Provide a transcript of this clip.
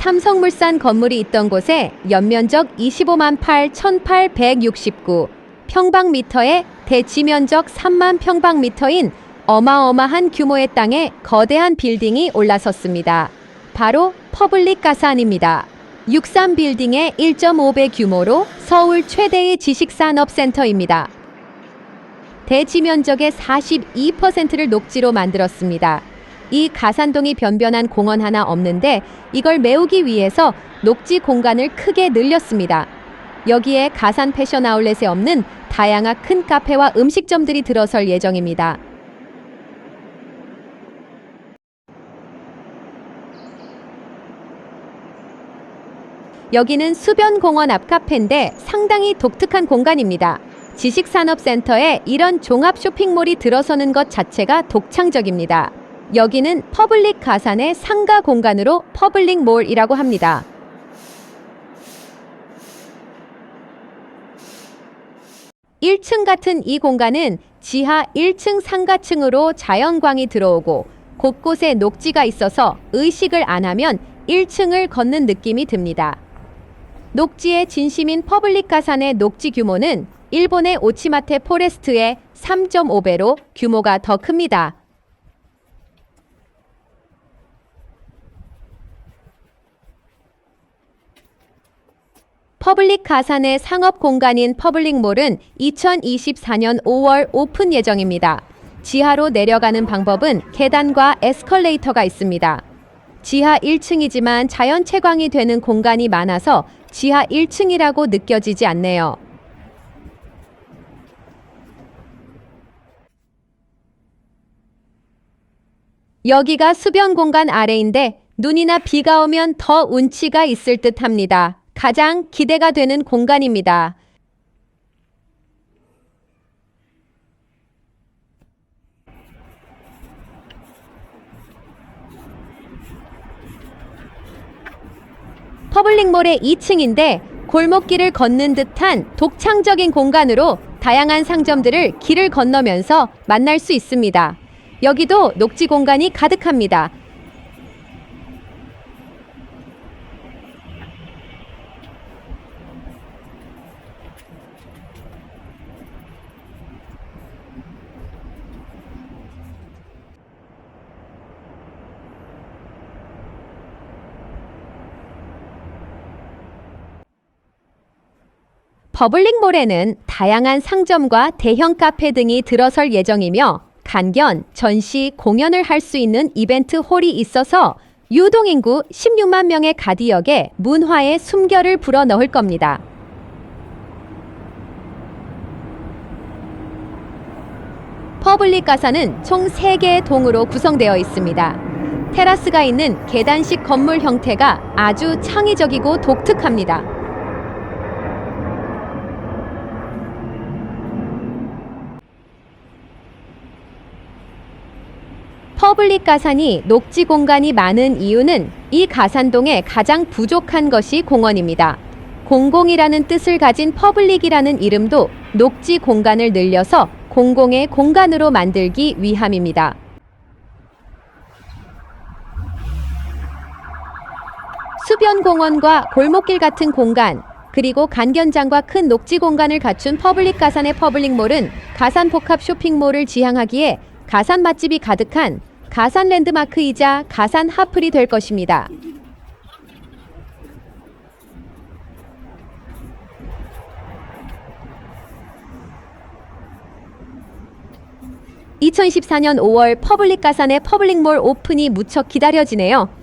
삼성물산 건물이 있던 곳에 연면적 25만 8 1869 평방미터에 대지면적 3만 평방미터인 어마어마한 규모의 땅에 거대한 빌딩이 올라섰습니다. 바로 퍼블릭 가산입니다. 63 빌딩의 1.5배 규모로 서울 최대의 지식산업센터입니다. 대지 면적의 42%를 녹지로 만들었습니다. 이 가산동이 변변한 공원 하나 없는데 이걸 메우기 위해서 녹지 공간을 크게 늘렸습니다. 여기에 가산 패션 아울렛에 없는 다양한 큰 카페와 음식점들이 들어설 예정입니다. 여기는 수변공원 앞 카페인데 상당히 독특한 공간입니다. 지식산업센터에 이런 종합 쇼핑몰이 들어서는 것 자체가 독창적입니다. 여기는 퍼블릭 가산의 상가 공간으로 퍼블릭 몰이라고 합니다. 일층 같은 이 공간은 지하 1층 상가층으로 자연광이 들어오고 곳곳에 녹지가 있어서 의식을 안 하면 1층을 걷는 느낌이 듭니다. 녹지의 진심인 퍼블릭 가산의 녹지 규모는 일본의 오치마테 포레스트의 3.5배로 규모가 더 큽니다. 퍼블릭 가산의 상업 공간인 퍼블릭몰은 2024년 5월 오픈 예정입니다. 지하로 내려가는 방법은 계단과 에스컬레이터가 있습니다. 지하 1층이지만 자연 채광이 되는 공간이 많아서 지하 1층이라고 느껴지지 않네요. 여기가 수변 공간 아래인데 눈이나 비가 오면 더 운치가 있을 듯 합니다. 가장 기대가 되는 공간입니다. 퍼블릭몰의 2층인데 골목길을 걷는 듯한 독창적인 공간으로 다양한 상점들을 길을 건너면서 만날 수 있습니다. 여기도 녹지 공간이 가득합니다. 버블릭몰에는 다양한 상점과 대형 카페 등이 들어설 예정이며 간견, 전시, 공연을 할 수 있는 이벤트 홀이 있어서 유동인구 16만 명의 가디역에 문화의 숨결을 불어넣을 겁니다. 퍼블릭 가사는 총 3개의 동으로 구성되어 있습니다. 테라스가 있는 계단식 건물 형태가 아주 창의적이고 독특합니다. 퍼블릭 가산이 녹지 공간이 많은 이유는 이 가산동에 가장 부족한 것이 공원입니다. 공공이라는 뜻을 가진 퍼블릭이라는 이름도 녹지 공간을 늘려서 공공의 공간으로 만들기 위함입니다. 수변 공원과 골목길 같은 공간, 그리고 간견장과 큰 녹지 공간을 갖춘 퍼블릭 가산의 퍼블릭몰은 가산 복합 쇼핑몰을 지향하기에 가산 맛집이 가득한 가산 랜드마크이자 가산 하플이 될 것입니다. (2014년 5월) 퍼블릭 가산의 퍼블릭몰 오픈이 무척 기다려지네요.